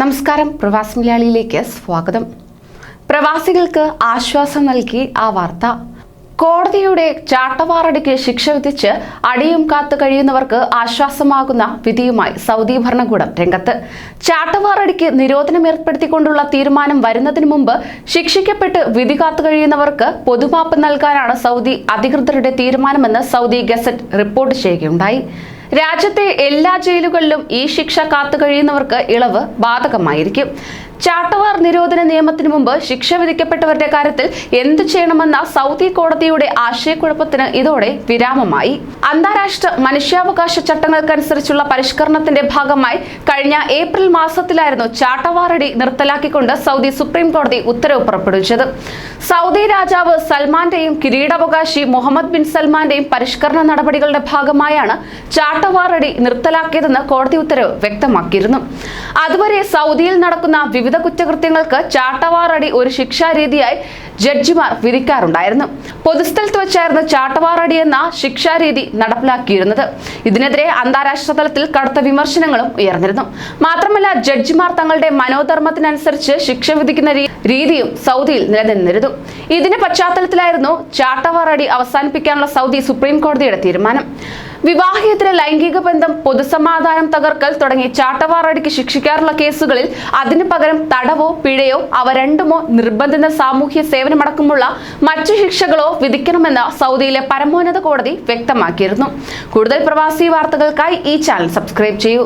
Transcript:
നമസ്കാരം. പ്രവാസി മലയാളിയിലേക്ക് സ്വാഗതം. പ്രവാസികൾക്ക് ആശ്വാസം നൽകി ആ വാർത്ത. കോടതിയുടെ ചാട്ടവാറടിക്ക് ശിക്ഷ വിധിച്ച് അടിയും കാത്തു കഴിയുന്നവർക്ക് ആശ്വാസമാകുന്ന വിധിയുമായി സൗദി ഭരണകൂടം രംഗത്ത്. ചാട്ടവാറടിക്ക് നിരോധനം ഏർപ്പെടുത്തിക്കൊണ്ടുള്ള തീരുമാനം വരുന്നതിന് മുമ്പ് ശിക്ഷിക്കപ്പെട്ട് വിധി കാത്തു കഴിയുന്നവർക്ക് പൊതുമാപ്പ് നൽകാനാണ് സൗദി അധികൃതരുടെ തീരുമാനമെന്ന് സൗദി ഗസറ്റ് റിപ്പോർട്ട് ചെയ്യുകയുണ്ടായി. രാജ്യത്തെ എല്ലാ ജയിലുകളിലും ഈ ശിക്ഷ കാത്തു കഴിയുന്നവർക്ക് ഇളവ് ബാധകമായിരിക്കും. ചാട്ടവാർ നിരോധന നിയമത്തിന് മുമ്പ് ശിക്ഷ വിധിക്കപ്പെട്ടവരുടെ കാര്യത്തിൽ എന്തു ചെയ്യണമെന്ന സൗദി കോടതിയുടെ ആശയക്കുഴപ്പത്തിന് ഇതോടെ വിരാമമായി. അന്താരാഷ്ട്ര മനുഷ്യാവകാശ ചട്ടങ്ങൾക്കനുസരിച്ചുള്ള പരിഷ്കരണത്തിന്റെ ഭാഗമായി കഴിഞ്ഞ ഏപ്രിൽ മാസത്തിലായിരുന്നു ചാട്ടവാറടി നിർത്തലാക്കിക്കൊണ്ട് സൗദി സുപ്രീം കോടതി ഉത്തരവ് പുറപ്പെടുവിച്ചത്. സൗദി രാജാവ് സൽമാന്റെയും കിരീടാവകാശി മുഹമ്മദ് ബിൻ സൽമാന്റെയും പരിഷ്കരണ നടപടികളുടെ ഭാഗമായാണ് ചാട്ടവാറടി നിർത്തലാക്കിയതെന്ന് കോടതി ഉത്തരവ് വ്യക്തമാക്കിയിരുന്നു. അതുവരെ സൗദിയിൽ നടക്കുന്ന വിവിധ കുറ്റകൃത്യങ്ങൾക്ക് ചാട്ടവാറടി ഒരു ശിക്ഷാരീതിയായി ജഡ്ജിമാർ വിധിക്കാറുണ്ടായിരുന്നു. പൊതുസ്ഥലത്ത് വെച്ചായിരുന്നു ചാട്ടവാറടി എന്ന ശിക്ഷാരീതി നടപ്പിലാക്കിയിരുന്നത്. ഇതിനെതിരെ അന്താരാഷ്ട്ര തലത്തിൽ കടുത്ത വിമർശനങ്ങളും ഉയർന്നിരുന്നു. മാത്രമല്ല ജഡ്ജിമാർ തങ്ങളുടെ മനോധർമ്മത്തിനനുസരിച്ച് ശിക്ഷ വിധിക്കുന്ന രീതിയും സൗദിയിൽ നിലനിന്നിരുന്നു. ഇതിന്റെ പശ്ചാത്തലത്തിലായിരുന്നു ചാട്ടവാറടി അവസാനിപ്പിക്കാനുള്ള സൗദി സുപ്രീം കോടതിയുടെ തീരുമാനം. വിവാഹേതര ലൈംഗിക ബന്ധം പൊതുസമാധാനം തകർക്കൽ തുടങ്ങി ചാട്ടവാറടിക്ക് ശിക്ഷിക്കാറുള്ള കേസുകളിൽ അതിനു പകരം തടവോ പിഴയോ അവ രണ്ടുമോ നിർബന്ധിത സാമൂഹ്യ സേവനമടക്കമുള്ള മറ്റു ശിക്ഷകളോ വിധിക്കണമെന്ന് സൗദിയിലെ പരമോന്നത കോടതി വ്യക്തമാക്കിയിരുന്നു. കൂടുതൽ പ്രവാസി വാർത്തകൾക്കായി ഈ ചാനൽ സബ്സ്ക്രൈബ് ചെയ്യൂ.